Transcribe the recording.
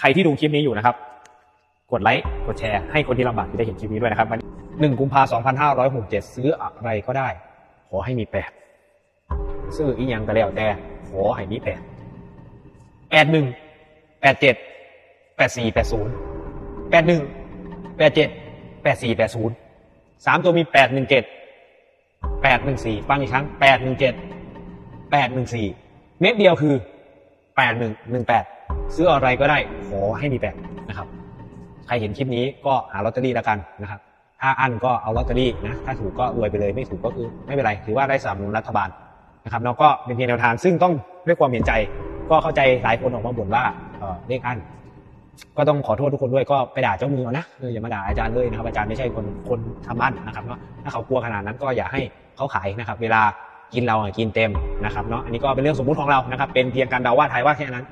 ใครที่ดูคลิปนี้อยู่นะครับ กดไลค์กดแชร์ให้คนที่ลำบากมีได้เห็นคลิปนี้ด้วยนะครับวันหนึ่งกุมภาสองพันห้าร้อยหกเจ็ดซื้ออะไรก็ได้ ขอให้มีแปดซื้ออีหยังก็แล้วแต่ขอให้มีแปดแปดหนึ่งแปดเจ็ดแปดสี่แปดศูนย์แปดหนึ่งแปดเจ็ดแปดสี่แปดศูนย์สามตัวมีแปดหนึ่งเจ็ดแปดหนึ่งสี่ฟังอีกครั้งแปดหนึ่งเจ็ดแปดหนึ่งสี่เม็ดเดียวคือแปดหนึ่งหนึ่งแปด ซื้ออะไรก็ได้ขอให้มีแปดนะครับ ใครเห็นคลิปนี้ก็หาลอตเตอรี่แล้วกันนะครับ ถ้าอันก็เอาลอตเตอรี่นะถ้าถูกก็รวยไปเลยไม่ถูกก็คือไม่เป็นไรถือว่าได้สนับสนุนรัฐบาลนะครับแล้วก็เป็นเพียงแนวทางซึ่งต้องด้วยความเห็นใจ ก็เข้าใจหลายคนออกมาบ่นว่าเออเลขอันก็ต้องขอโทษทุกคนด้วยก็ไปด่าเจ้ามือเอานะอย่ามาด่าอาจารย์เลยนะครับอาจารย์ไม่ใช่คนคนทำบ้านนะครับเนาะถ้าเขากลัวขนาดนั้นก็อย่าให้เขาขายนะครับ เวลากินเราอะกินเต็มนะครับเนาะอันนี้ก็เป็นเรื่องสมมุติของเรานะครับ เป็นเพียงการเดาว่าทายว่าแค่นั้น